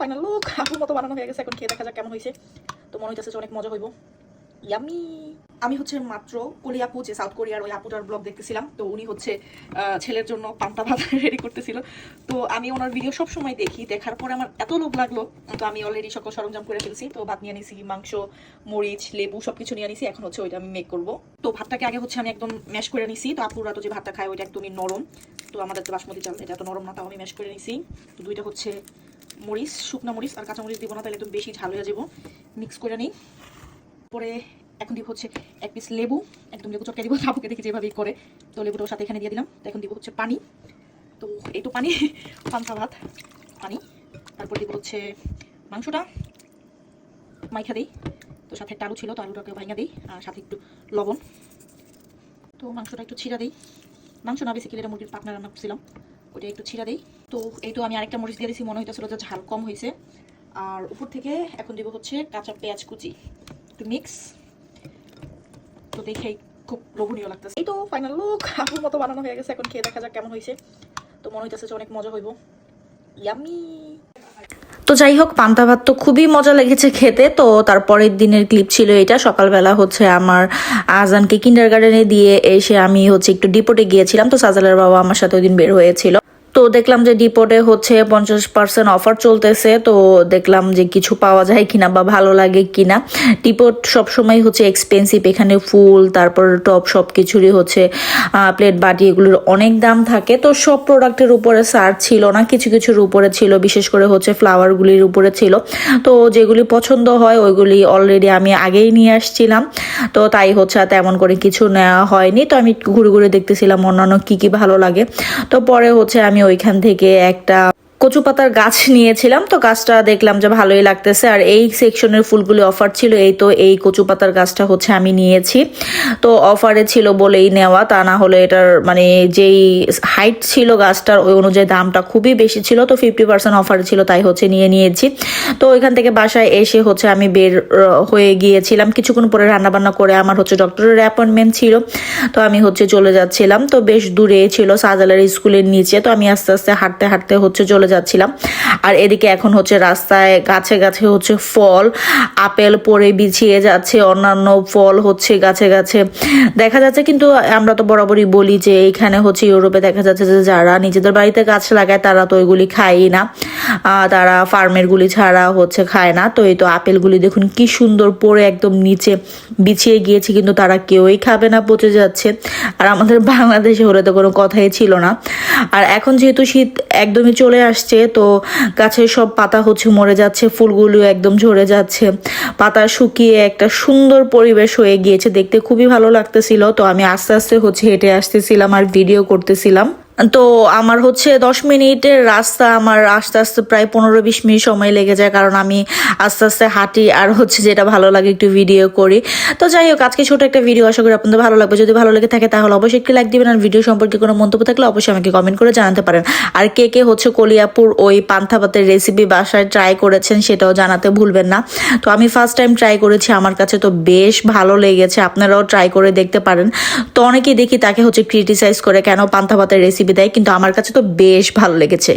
Final look আপুর মতো বানানো হয়ে গেছে, এখন খেয়ে দেখা যাক কেমন হয়েছে। তো মনে হইতেছে অনেক মজা হইব। ইয়ামি। আমি হচ্ছে মাত্র কোলি আপু যে সাউথ কোরিয়ার ওই আপুটার ব্লগ দেখতেছিলাম, তো উনি হচ্ছে ছেলের জন্য পান্তা ভাত রেডি করতেছিল। তো আমি ওনার ভিডিও সব সময় দেখি, দেখার পরে আমার এত লোভ লাগল, তো আমি অলরেডি সকল সরঞ্জাম করে ফেলছি। তো ভাত নিয়ে নিছি মাংস, মরিচ, লেবু সব কিছু নিয়ে নিছি এখন হচ্ছে ওইটা আমি মেক করব। তো ভাতটাকে আগে হচ্ছে আমি একদম ম্যাশ করে নিছি, তো আপুরা তো যে ভাতটা খায় ওইটা একদমই নরম। তো আমাদের তো বাসমতি চাল, এটা তো নরম না, তাও আমি ম্যাশ করে নিছি। দুইটা হচ্ছে মরিচ, শুকনা মরিচ আর কাঁচা মরিচ দিব না, তাহলে একদম বেশি ঝাল হয়ে যাব। মিক্স করে নিই। পরে এখন দিব হচ্ছে এক পিস লেবু। একদম লেবু চটকে দিব, আপুকে দেখি যেভাবেই করে। তো লেবুটাও সাথে এখানে দিয়ে দিলাম। তো এখন দিব হচ্ছে পানি। তো এই তো পানি পান্তা ভাত, পানি। তারপর দিব হচ্ছে মাংসটা। মাইখা দিই। তো সাথে একটা আলু ছিল, তো আলুটাকে ভাঙা দিই আর সাথে একটু লবণ। তো মাংসটা একটু ছিঁড়া দিই। মাংস না বেশি কিলে মুরগির পাকনা রান্না করছিলাম। ওটা একটু ছিঁড়া দিই। তো এই তো আমি আরেকটা মরিচ দিয়ে দিয়েছি মনে হইতেছিল যে ঝাল কম হয়েছে আর উপর থেকে এখন দিব হচ্ছে কাঁচা পেঁয়াজ কুচি। একটু মিক্স তো দেখেই খুব লোভনীয় লাগতেছে। এই তো ফাইনাল লুক আপুর মতো বানানো হয়ে গেছে, এখন খেয়ে দেখা যাক কেমন হয়েছে তো মনে হইতেছে যে অনেক মজা হইব। ইয়ামি তো যাই হোক, পান্তা ভাত তো খুবই মজা লেগেছে খেতে। তো তারপরের দিনের ক্লিপ ছিল এটা। সকালবেলা হচ্ছে আমার আজানকে কিন্ডার গার্ডেনে দিয়ে এসে আমি হচ্ছে একটু ডিপোটে গিয়েছিলাম। তো সাজালের বাবা আমার সাথে ওই দিন বের হয়েছিল। তো দেখলাম যে ডিপোটে হচ্ছে পঞ্চাশ পার্সেন্ট অফার চলতেছে। তো দেখলাম যে কিছু পাওয়া যায় কিনা বা ভালো লাগে কিনা। ডিপোট সবসময় হচ্ছে এক্সপেন্সিভ এখানে ফুল, তারপর টপ সব কিছুরই হচ্ছে প্লেট বাটি এগুলোর অনেক দাম থাকে। তো সব প্রোডাক্টের উপরে সার ছিল না। কিছু কিছুর উপরে ছিল, বিশেষ করে হচ্ছে ফ্লাওয়ারগুলির উপরে ছিল। তো যেগুলি পছন্দ হয়, ওইগুলি অলরেডি আমি আগেই নিয়ে আসছিলাম। তো তাই হচ্ছে তেমন করে কিছু নেওয়া হয়নি। তো আমি ঘুরে ঘুরে দেখতেছিলাম অন্যান্য কি কি ভালো লাগে। তো পরে হচ্ছে আমি ওইখান থেকে একটা কচু পাতার গাছ নিয়েছিলাম, তো গাছটা দেখলাম যে ভালোই লাগতেছে। আর এই সেকশনের ফুলগুলি অফার ছিল, এই তো এই কচু পাতার গাছটা হচ্ছে আমি নিয়েছি। তো অফারে ছিল বলেই নেওয়া, তা না হলে এটার মানে যেই হাইট ছিল গাছটার, ওই অনুযায়ী দামটা খুবই বেশি ছিল, তো ফিফটি পার্সেন্ট অফারে ছিল, তাই হচ্ছে নিয়ে নিয়েছি। তো ওইখান থেকে বাসায় এসে হচ্ছে আমি বের হয়ে গিয়েছিলাম। কিছুক্ষণ পরে রান্নাবান্না করে আমার হচ্ছে ডক্টরের অ্যাপয়েন্টমেন্ট ছিল, তো আমি হচ্ছে চলে যাচ্ছিলাম। তো বেশ দূরে ছিল সাজালের স্কুলের নিচে, তো আমি আস্তে আস্তে হাঁটতে হাঁটতে হচ্ছে চলে যাচ্ছিলাম। আর এদিকে এখন হচ্ছে রাস্তায় গাছে গাছে হচ্ছে ফল, আপেল পরে বিছিয়ে যাচ্ছে, অন্যান্য ফল হচ্ছে গাছে গাছে। দেখা যাচ্ছে কিন্তু আমরা তো বরাবরই বলি যে এখানে হচ্ছে ইউরোপে দেখা যাচ্ছে যে যারা নিজেদের বাড়িতে গাছ লাগায় তারা তো ওইগুলি খায়ই না। তারা ফার্মের গুলি ছাড়া হচ্ছে খায় না। তো এই তো আপেলগুলি দেখুন কি সুন্দর পরে একদম নিচে বিছিয়ে গিয়েছে, কিন্তু তারা কেউই খাবে না, পচে যাচ্ছে। আর আমাদের বাংলাদেশে হলে তো কোনো কথাই ছিল না। আর এখন যেহেতু শীত একদমই চলে আসছে, তো গাছের সব পাতা হচ্ছে মরে যাচ্ছে ফুলগুলো একদম ঝরে যাচ্ছে। পাতা শুকিয়ে একটা সুন্দর পরিবেশ হয়ে গিয়েছে, দেখতে খুবই ভালো লাগতেছিল। তো আমি আস্তে আস্তে হচ্ছে হেঁটে আসতেছিলাম আর ভিডিও করতেছিলাম। তো আমার হচ্ছে দশ মিনিটের রাস্তা আমার আস্তে আস্তে প্রায় পনেরো বিশ মিনিট সময় লেগে যায়, কারণ আমি আস্তে আস্তে হাঁটি আর হচ্ছে যেটা ভালো লাগে একটু ভিডিও করি। তো যাই হোক, আজকে ছোট একটা ভিডিও আশা করি আপনাদের ভালো লাগবে। যদি ভালো লেগে থাকে তাহলে অবশ্যই একটি লাইক দিবেন আর ভিডিও সম্পর্কে কোনো মন্তব্য থাকলে অবশ্যই আমাকে কমেন্ট করে জানাতে পারেন। আর কে কে হচ্ছে কলিয়াপুর ওই পান্থাপাতের রেসিপি বাসায় ট্রাই করেছেন সেটাও জানাতে ভুলবেন না। তো আমি ফার্স্ট টাইম ট্রাই করেছি, আমার কাছে তো বেশ ভালো লেগেছে, আপনারাও ট্রাই করে দেখতে পারেন। তো অনেকেই দেখি তাকে হচ্ছে ক্রিটিসাইজ করে, কেন পান্থাপাতের রেসিপি দেয় কিন্তু আমার কাছে তো বেশ ভালো লেগেছে।